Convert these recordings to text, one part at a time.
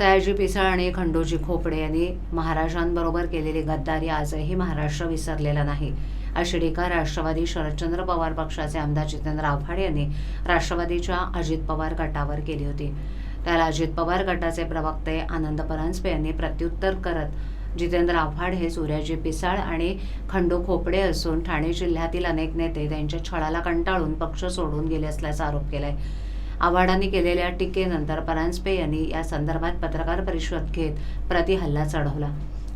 सयाजी पिसाळ आणि खंडोजी खोपडे यांनी महाराजांबरोबर केलेली गद्दारी आजही महाराष्ट्र विसरलेला नाही. अशी टीका राष्ट्रवादी शरदचंद्र पवार पक्षाचे आमदार जितेंद्र आव्हाड यांनी राष्ट्रवादीच्या अजित पवार गटावर केली होती. त्याला अजित पवार गटाचे प्रवक्ते आनंद परांजपे यांनी प्रत्युत्तर करत जितेंद्र आव्हाड हे सूर्याजी पिसाळ आणि खंडू खोपडे असून ठाणे जिल्ह्यातील अनेक नेते त्यांच्या छळाला कंटाळून पक्ष सोडून गेले असल्याचा आरोप केलाय. आव्हाडांनी केलेल्या टीकेनंतर परांजपे यांनी या संदर्भात पत्रकार परिषद घेत प्रतिहल्ला चढवला.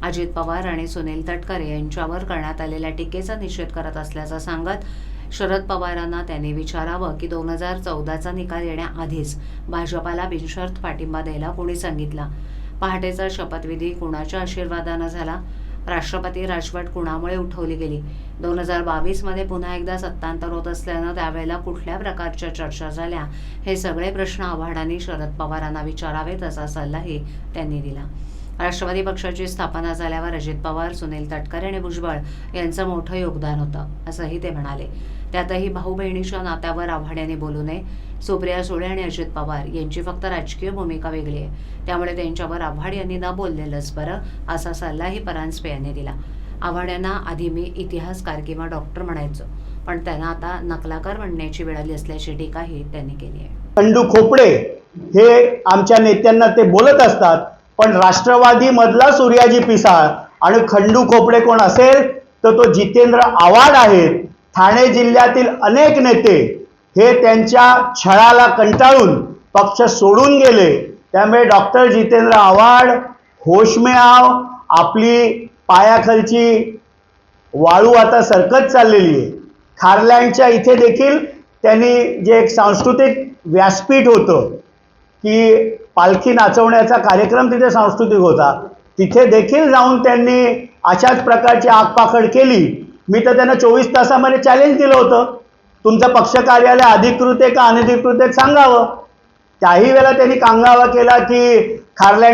अजित पवार आणि सुनील तटकरे यांच्यावर करण्यात आलेल्या टीकेचा निषेध करत असल्याचं सांगत शरद पवारांना त्यांनी विचारावं की दोन हजार चौदाचा निकाल येण्याआधीच भाजपाला बिनशर्त पाठिंबा द्यायला कोणी सांगितला? पहाटेचा शपथविधी कुणाच्या आशीर्वादानं झाला? राष्ट्रपती राजवट कुणामुळे उठवली गेली? दोन हजार बावीसमध्ये पुन्हा एकदा सत्तांतर होत असल्यानं त्यावेळेला कुठल्या प्रकारच्या चर्चा झाल्या? हे सगळे प्रश्न आव्हाडांनी शरद पवारांना विचारावेत असा सल्लाही त्यांनी दिला. राष्ट्रवादी पक्षाची स्थापना झाल्यावर अजित पवार सुनील तटकरे आणि भुजबळ यांचं मोठं योगदान होतं असंही ते म्हणाले. त्यातही भाऊ बहिणीच्या नात्यावर आव्हाड यांनी बोलू नये. सुप्रिया सुळे आणि अजित पवार यांची फक्त राजकीय भूमिका वेगळी आहे. त्यामुळे त्यांच्यावर आव्हाड यांनी न बोललेलंच बरं असा सल्लाही परांजपे यांनी दिला. आव्हाड यांना आधी मी इतिहासकार किंवा डॉक्टर म्हणायचो पण त्यांना आता नकलाकार म्हणण्याची वेळ आली असल्याची टीकाही त्यांनी केली आहे. खंडू खोपडे हे आमच्या नेत्यांना ते बोलत असतात पण राष्ट्रवादी मधला सूर्याजी पिसाळ आणि खंडू खोपडे कोण असेल? तर तो जितेंद्र आव्हाड आहेत. ठाणे जिल्ह्यातील अनेक नेते हे त्यांच्या छळाला कंटाळून पक्ष सोडून गेले. त्यामुळे डॉक्टर जितेंद्र आव्हाड होशमे आव आपली पायाखालची वाळू आता सरकत चाललेली आहे. खारलँडच्या इथे देखील त्यांनी जे एक सांस्कृतिक व्यासपीठ होतं की पालखी नाचवण्याचा कार्यक्रम तिथे सांस्कृतिक होता. तिथे देखील जाऊन त्यांनी अशाच प्रकारची आगपाखड केली. मी तर त्यांना चोवीस तासामध्ये चॅलेंज दिलं होतं. तुमचं पक्ष कार्यालय अधिकृत आहे का अनधिकृत आहे सांगावं. त्याही वेळेला त्यांनी कांगावा केला की खारलँड